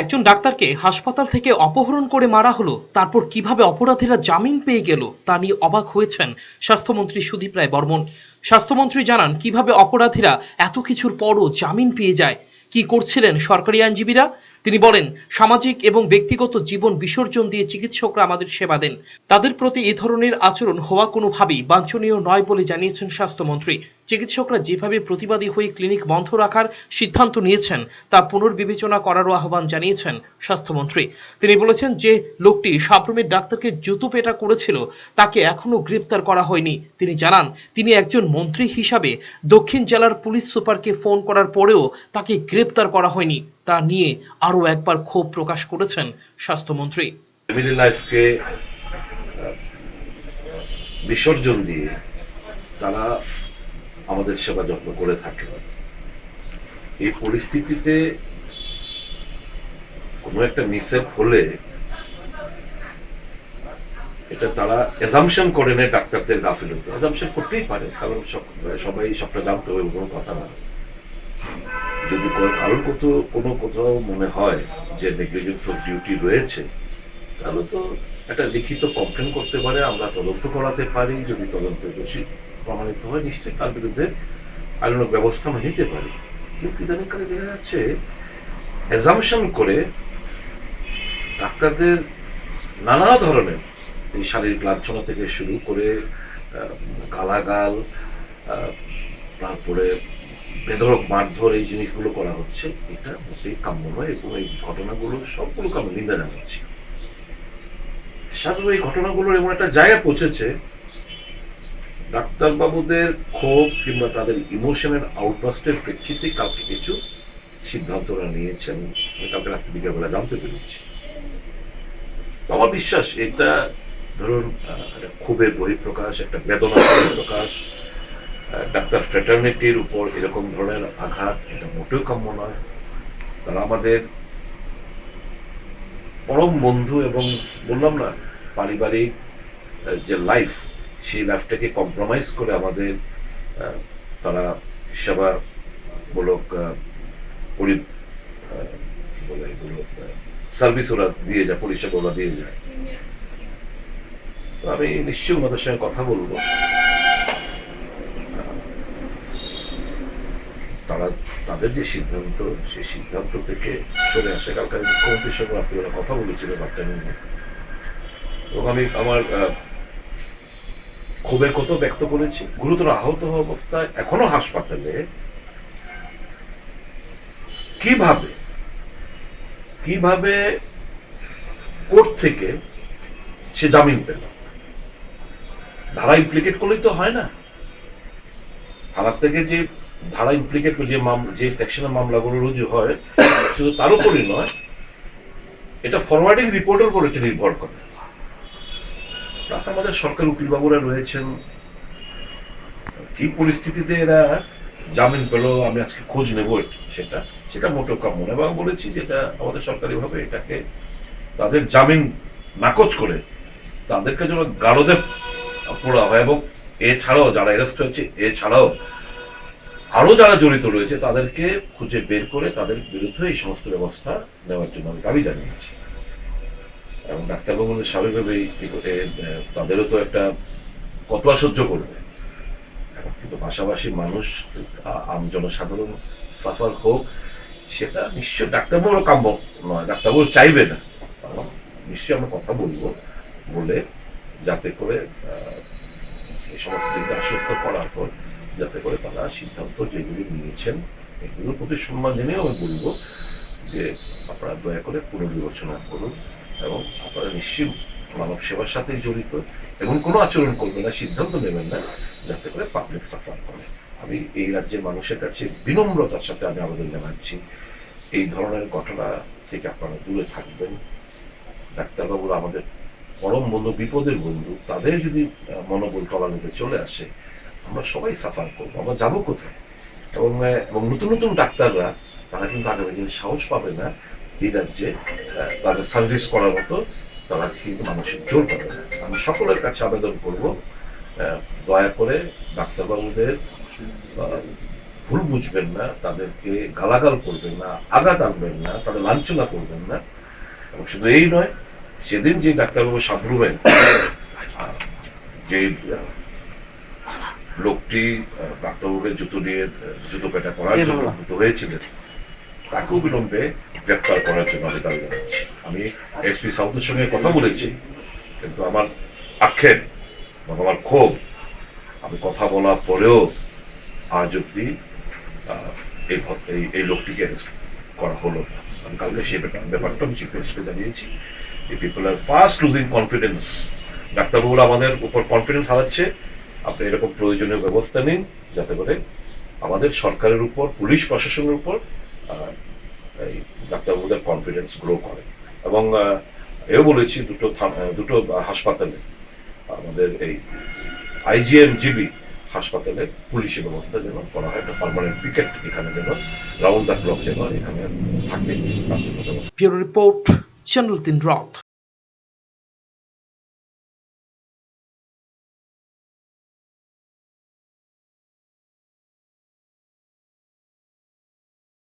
একজন ডাক্তারকে হাসপাতাল থেকে অপহরণ করে মারা হলো, তারপর কীভাবে অপরাধীরা জামিন পেয়ে গেল তা নিয়ে অবাক হয়েছেন স্বাস্থ্যমন্ত্রী সুদীপ রায় বর্মন। স্বাস্থ্যমন্ত্রী জানান, কীভাবে অপরাধীরা এত কিছুর পরও জামিন পেয়ে যায়? কি করছিলেন সরকারি আইনজীবীরা? তিনি বলেন, সামাজিক এবং ব্যক্তিগত জীবন বিসর্জন দিয়ে চিকিৎসকরা আমাদের সেবা দেন। তাদের প্রতি এ ধরনের আচরণ হওয়া কোনোভাবেই বাঞ্ছনীয় নয় বলে জানিয়েছেন স্বাস্থ্যমন্ত্রী। চিকিৎসকরা যেভাবে প্রতিবাদী হয়ে ক্লিনিক বন্ধ রাখার সিদ্ধান্ত নিয়েছেন, তা পুনর্বিবেচনা করারও আহ্বান জানিয়েছেন স্বাস্থ্যমন্ত্রী। তিনি বলেছেন যে, লোকটি সাপ্রমের ডাক্তারকে জুতো পেটা করেছিল, তাকে এখনও গ্রেপ্তার করা হয়নি। তিনি জানান, তিনি একজন মন্ত্রী হিসাবে দক্ষিণ জেলার পুলিশ সুপারকে ফোন করার পরেও তাকে গ্রেপ্তার করা হয়নি। তা নিয়ে আরও একবার ক্ষোভ প্রকাশ করেছেন স্বাস্থ্যমন্ত্রী। বিসর্জন দিয়ে তারা আমাদের সেবা যত্ন করে থাকে এই পরিস্থিতিতে কোনো একটা মিসের হলে এটা তারা করে ডাক্তারদের গাফিলতি এজামশন করতেই পারে, কারণ সবাই সবটা জানতে হবে, কোনো কথা না। যদি কারোর কত, কোনো কোথাও মনে হয় যে নেগলিজেন্স অফ ডিউটি রয়েছে, তাহলে তো একটা লিখিত কমপ্লেন করতে পারে, আমরা তদন্ত করাতে পারি, যদি তদন্ত দোষী প্রমাণিত হয়, নিশ্চয়ই তার বিরুদ্ধে আইনানুগ ব্যবস্থা আমরা নিতে পারি। কিন্তু ইদানিংকালে দেখা যাচ্ছে অ্যাজামশন করে ডাক্তারদের নানা ধরনের এই শারীরিক লাঞ্ছনা থেকে শুরু করে গালাগাল তারপরে বেধরক মারধর এই জিনিসগুলো করা হচ্ছে। এটা মোটেই কাম্য নয়। এবং এই ঘটনাগুলো সবগুলোকে আমরা নিন্দা জানাচ্ছি। সাধু এই ঘটনাগুলোর এমন একটা জায়গায় পৌঁছেছে, ডাক্তারবাবুদের ক্ষোভ কিংবা তাদের ইমোশনের আউটবাস্টের প্রেক্ষিতে কালকে কিছু সিদ্ধান্তরা নিয়েছেন। আমি কালকে রাত্রি বিকেলবেলা জানতে পেরেছি। আমার বিশ্বাস এটা ধরুন একটা ক্ষোভের বহিঃপ্রকাশ, একটা বেদনার বহিঃপ্রকাশ ডাক্তার ফ্রেটার্নিটির উপর এরকম ধরনের আঘাত এটা মোটেও কাম্য নয়। তারা আমাদের পরম বন্ধু এবং বললাম না পারিবারিক যে লাইফ সেই লাইফটাকে কম্প্রোমাইজ করে আমাদের তারা সেবামূলক পরি সার্ভিস ওরা দিয়ে যায়, পরিষেবা ওরা দিয়ে যায়। আমি নিশ্চয়ই ওনাদের সঙ্গে কথা বলব। তারা, তাদের যে সিদ্ধান্ত, সেই সিদ্ধান্ত থেকে সরে আসে কালকে মুখ্যমন্ত্রীর সঙ্গে রাত্রিবেলা কথা বলেছিল ব্যাপারটা নিয়ে। এবং আমি আমার ক্ষোভের কত ব্যক্ত করেছি। গুরুতর আহত হওয়া অবস্থায় এখনও হাসপাতালে। কীভাবে কীভাবে, কোর্ট থেকে সে জামিন পেল? ধারা ইমপ্লিকেট করলেই তো হয় না। থানার থেকে যে ধারা ইমপ্লিকেট যে যে সেকশনের মামলাগুলো রুজু হয়, শুধু তার উপরই নয়, এটা ফরওয়ার্ডিং রিপোর্টের উপর এটা নির্ভর করে। প্লাস আমাদের সরকার উকিল বাবুরা রয়েছেন। কি পরিস্থিতিতে এরা জামিন পেল? আমি আজকে খোঁজ নেব সেটা। সেটা মোটেও কাম্য নয়। এবং বলেছি যেটা আমাদের সরকারি ভাবে এটাকে তাদের জামিন নাকচ করে তাদেরকে যেন গারদে পোড়া হয় এবং এছাড়াও যারা অ্যারেস্ট হয়েছে, এছাড়াও আরও যারা জড়িত রয়েছে, তাদেরকে খুঁজে বের করে তাদের বিরুদ্ধে এই সমস্ত ব্যবস্থা নেওয়ার জন্য আমি দাবি জানিয়েছি। এবং ডাক্তারবাবুদের স্বাভাবিকভাবেই তাদেরও তো একটা কতলা সহ্য করবে। কিন্তু পাশাপাশি মানুষ আম জনসাধারণ সাফার হোক, সেটা নিশ্চয় ডাক্তারবাবুরও কাম্য নয়, ডাক্তারবাবু চাইবে না। নিশ্চয়ই আমরা কথা বলব বলে যাতে করে এই সমস্ত দিকটা আশ্বস্ত করার পর যাতে করে তারা সিদ্ধান্ত যেগুলি নিয়েছেন, এগুলোর প্রতি সম্মান জেনেও আমি বলব যে আপনারা দয়া করে পুনর্বিবেচনা করুন। এবং আপনারা নিশ্চয়ই মানব সেবার সাথে জড়িত, এমন কোনো আচরণ করবেন না, সিদ্ধান্ত নেবেন না, যাতে করে পাবলিক সাফার করে। আমি এই রাজ্যের মানুষের কাছে বিনম্রতার সাথে আমি আবেদন জানাচ্ছি। এই ধরনের ঘটনা থেকে আপনারা দূরে থাকবেন। ডাক্তারবাবুরা আমাদের পরম বন্ধু, বিপদের বন্ধু, তাদের যদি মনোবল তলানিতে চলে আসে, আমরা সবাই সাফার করব। আমরা যাব কোথায়? এবং এবং নতুন নতুন ডাক্তাররা, তারা কিন্তু আগামী দিনে সাহস পাবে না এই রাজ্যে সার্ভিস করার মতো তারা কিন্তু মানুষের জোর পাবে না। আমি সকলের কাছে আবেদন করব দয়া করে ডাক্তারবাবুদের ভুল বুঝবেন না তাদেরকে গালাগাল করবেন না আঘাত আনবেন না তাদের লাঞ্ছনা করবেন না। এবং শুধু এই নয় সেদিন যে ডাক্তারবাবু সাবরুমেন যে লোকটি ডাক্তারবাবুকে জুতো নিয়ে জুতো পেটা করার জন্য হয়েছিলেন তাকেও বিলম্বে গ্রেপ্তার করার জন্য আমি দাবি জানাচ্ছি। আমি এসপি সাউথের সঙ্গে কথা বলেছি, কিন্তু আমার আক্ষেপ এবং আমার ক্ষোভ, আমি কথা বলার পরেও আজ অব্দি এই এই- লোকটিকে অ্যারেস্ট করা হলো না। আমি কালকে সেই ব্যাপারটা আমি চিফ মিনিস্টারকে জানিয়েছি যে people are first losing confidence ডাক্তারবাবুরা আমাদের উপর কনফিডেন্স হারাচ্ছে। আপনি এরকম প্রয়োজনীয় ব্যবস্থা নিন যাতে করে আমাদের সরকারের উপর, পুলিশ প্রশাসনের উপর ডাক্তারবাবুদের কনফিডেন্স গ্রো করে। এবং এও বলেছি দুটো দুটো হাসপাতালে, আমাদের এই আইজিএম জিবি হাসপাতালে পুলিশি ব্যবস্থা যেন করা হয়, একটা পারমানেন্ট পিকেট এখানে যেন রাউন্ড দ্য ক্লক যেন এখানে থাকে। রিপোর্ট চ্যানেল তিন রাত